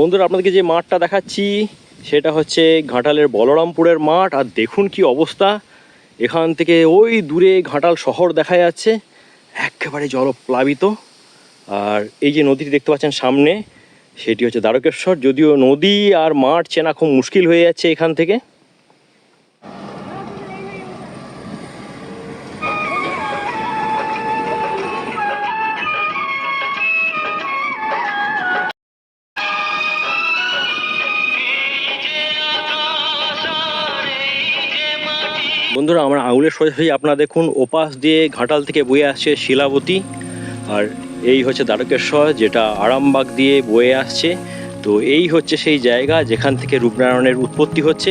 বন্ধুরা, আপনাদেরকে যে মাঠটা দেখাচ্ছি, সেটা হচ্ছে ঘাটালের বলরামপুরের মাঠ। আর দেখুন কি অবস্থা। এখান থেকে ওই দূরে ঘাটাল শহর দেখা যাচ্ছে। একেবারে জলপ্লাবিত। আর এই যে নদীটি দেখতে পাচ্ছেন সামনে, সেটি হচ্ছে দ্বারকেশ্বর। যদিও নদী আর মাঠ চেনা খুব মুশকিল হয়ে যাচ্ছে এখান থেকে। বন্ধুরা, আমরা আঙুলের সোজাসুজি আপনারা দেখুন, ওপাশ দিয়ে ঘাটাল থেকে বয়ে আসছে শিলাবতী। আর এই হচ্ছে দ্বারকেশ্বর, যেটা আরামবাগ দিয়ে বয়ে আসছে। তো এই হচ্ছে সেই জায়গা, যেখান থেকে রূপনারায়ণের উৎপত্তি হচ্ছে।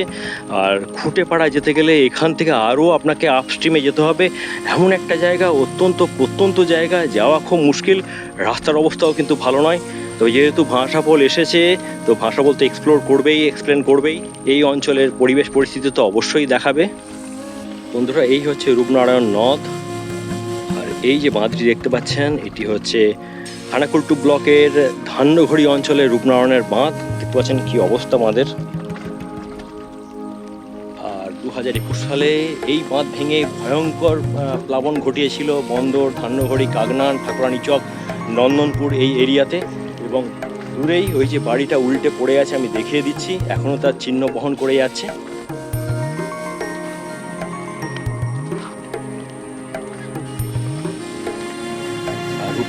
আর খুঁটেপাড়ায় যেতে গেলে এখান থেকে আরও আপনাকে আপস্ট্রিমে যেতে হবে। এমন একটা জায়গা, অত্যন্ত প্রত্যন্ত জায়গা, যাওয়া খুব মুশকিল। রাস্তার অবস্থাও কিন্তু ভালো নয়। তো যেহেতু ভাষাপোল এসেছে, তো ভাষাপোল তো এক্সপ্লোর করবেই এক্সপ্লেন করবেই। এই অঞ্চলের পরিবেশ পরিস্থিতি তো অবশ্যই দেখাবে। বন্ধুরা, এই হচ্ছে রূপনারায়ণ নদ। আর এই যে বাঁধটি দেখতে পাচ্ছেন, এটি হচ্ছে খানাকুলটু ব্লকের ধান্যঘড়ি অঞ্চলে রূপনারায়ণের বাঁধ। দেখতে পাচ্ছেন কি অবস্থা বাঁধের। আর দু হাজার একুশ সালে এই বাঁধ ভেঙে ভয়ঙ্কর প্লাবন ঘটিয়েছিল বন্দর ধান্যঘড়ি কাগনান, ঠাকুরানী চক, নন্দনপুর এই এরিয়াতে। এবং দূরেই ওই যে বাড়িটা উল্টে পড়ে আছে, আমি দেখিয়ে দিচ্ছি। এখনও তার চিহ্ন বহন করে যাচ্ছে।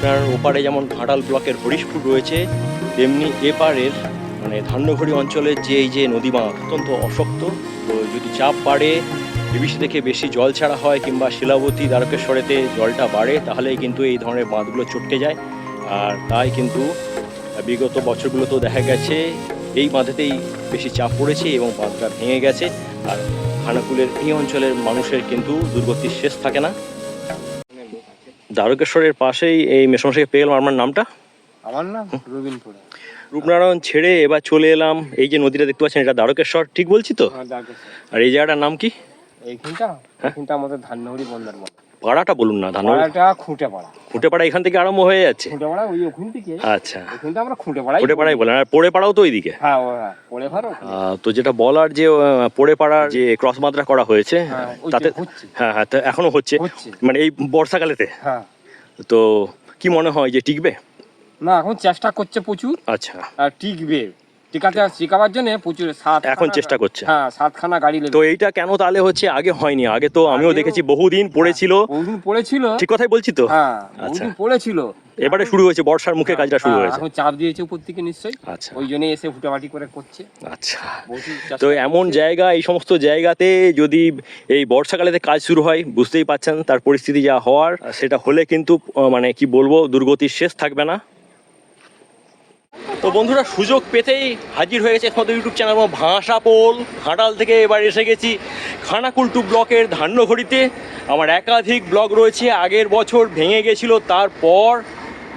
আর রূপনারায়ণ ওপারে যেমন ঘাটাল ব্লকের হরিশপুর রয়েছে, তেমনি এপারের মানে ধান্যঘড়ি অঞ্চলের যে এই যে নদী অত্যন্ত অশক্ত। তো যদি চাপ বাড়ে ডিবিসি থেকে বেশি জল ছাড়া হয় কিংবা শিলাবতী দ্বারকেশ্বরেতে জলটা বাড়ে, তাহলেই কিন্তু এই ধরনের বাঁধগুলো চটকে যায়। আর তাই কিন্তু বিগত বছরগুলোতেও দেখা গেছে, এই বাঁধেতেই বেশি চাপ পড়েছে এবং বাঁধটা ভেঙে গেছে। আর খানাকুলের এই অঞ্চলের মানুষের কিন্তু দুর্গতির শেষ থাকে না। দ্বারকেশ্বরের পাশেই এই মেসমশাইকে পেয়ে গেলাম। আমার নামটা? আমার নাম রবীন্দ্রপুরে। রূপনারায়ণ ছেড়ে এবার চলে এলাম। এই যে নদীটা দেখতে পাচ্ছেন এটা দ্বারকেশ্বর ঠিক বলছি তো? আর এই জায়গাটার নাম কি? এইখানটা? এইখানটা আমাদের ধান্যহরি বন্দর বলে। পাড়াটা বলুন না ধান পাড়াটা খুঁটে পাড়া খুঁটে পাড়া এখান থেকে আরম্ভ হয়ে যাচ্ছে? খুঁটে পাড়া ওই ওখান থেকে। আচ্ছা। ওখানটা আমরা খুঁটে পাড়াই খুঁটে পাড়াই বলেন। আর পড়ে পাড়াও তো ওইদিকে? হ্যাঁ হ্যাঁ পড়ে আহ, তো যেটা বলার যে পড়ে পাড়ার যে ক্রস মাত্রা করা হয়েছে হ্যাঁ, তাতে হ্যাঁ হ্যাঁ তা এখনও হচ্ছে। হচ্ছে। মানে এই বর্ষাকালেতে? হ্যাঁ। তো কি মনে হয় যে টিকবে? না এখন চেষ্টা করছে প্রচুর। আচ্ছা। আর টিকবে। টিকাতে টিকাবার জন্য প্রচুর সাত এখন চেষ্টা করছে। হ্যাঁ সাতখানা গাড়ি তো এইটা কেন তাহলে হচ্ছে আগে হয়নি? আগে তো আমিও দেখেছি বহুদিন পড়েছিল। বহুদিন পড়েছিল। ঠিক কথাই বলছি তো? হ্যাঁ আচ্ছা। বহুদিন পড়েছিল। এবারে শুরু হয়েছে বর্ষার মুখে কাজটা শুরু হ্যাঁ, হয়েছে। এখন চাপ দিয়েছে উপর থেকে নিশ্চয়ই। আচ্ছা। ওই জন্যই এসে করে করছে। আচ্ছা। তো এমন জায়গা এই সমস্ত জায়গাতে যদি এই বর্ষাকালেতে কাজ শুরু হয় বুঝতেই পাচ্ছেন তার পরিস্থিতি যা হওয়ার সেটা হলে কিন্তু মানে কি বলব দুর্গতির শেষ থাকবে না। তো বন্ধুরা, সুযোগ পেতেই হাজির হয়ে গেছে একমাত্র ইউটিউব চ্যানেল আমার ভাষা পোল। ঘাটাল থেকে এবার এসে গেছি খানাকুলটু ব্লকের ধান্যঘড়িতে। আমার একাধিক ব্লগ রয়েছে, আগের বছর ভেঙে গেছিল, তারপর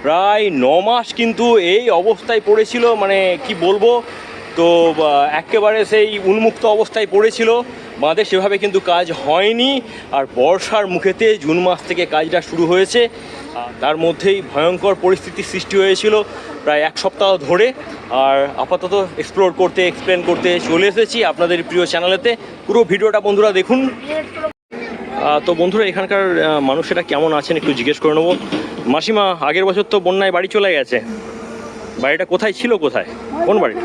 প্রায় ন মাস কিন্তু এই অবস্থায় পড়েছিল মানে কি বলব? তো একেবারে সেই উন্মুক্ত অবস্থায় পড়েছিল। বাঁধে সেভাবে কিন্তু কাজ হয়নি। আর বর্ষার মুখেতে জুন মাস থেকে কাজটা শুরু হয়েছে। তার মধ্যেই ভয়ঙ্কর পরিস্থিতির সৃষ্টি হয়েছিল প্রায় এক সপ্তাহ ধরে। আর আপাতত এক্সপ্লোর করতে এক্সপ্লেন করতে চলে এসেছি আপনাদের প্রিয় চ্যানেলেতে পুরো ভিডিওটা বন্ধুরা দেখুন। তো বন্ধুরা, এখানকার মানুষেরা কেমন আছেন একটু জিজ্ঞেস করে নেব। মাসিমা, আগের বছর তো বন্যায় বাড়ি চলে গেছে। বাড়িটা কোথায় ছিল কোথায়? কোন বাড়িটা?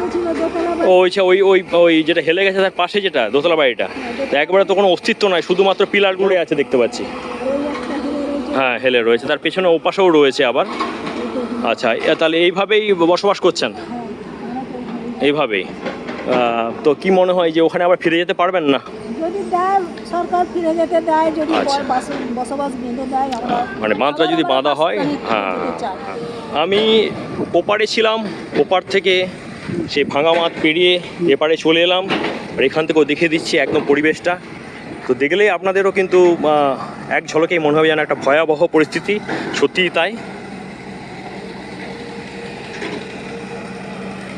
ও যে, ওই ওই ওই যেটা হেলে গেছে তার পাশে যেটা, দোতলা বাড়িটা। তো একবারে তো কোনো অস্তিত্ব নাই, শুধুমাত্র পিলার গুঁড়ে আছে দেখতে পাচ্ছি। হ্যাঁ হেলে রয়েছে। তার পেছনে ওপাশেও রয়েছে আবার। আচ্ছা তাহলে এইভাবেই বসবাস করছেন? এইভাবেই। তো কি মনে হয় যে ওখানে আবার ফিরে যেতে পারবেন না? যদি দেয় সরকার ফিরে যেতে দেয় যদি আচ্ছা। বসবাস বেঁধে দেয় মানে বাঁধটা যদি বাঁধা হয় হ্যাঁ। আমি ওপারে ছিলাম ওপার থেকে সেই ভাঙা মাঠ পেরিয়ে এপারে চলে এলাম। আর এখান থেকেও দেখে দিচ্ছি একদম পরিবেশটা। তো দেখলেই আপনাদেরও কিন্তু এক ঝলকেই মনে হবে যেন একটা ভয়াবহ পরিস্থিতি সত্যিই তাই।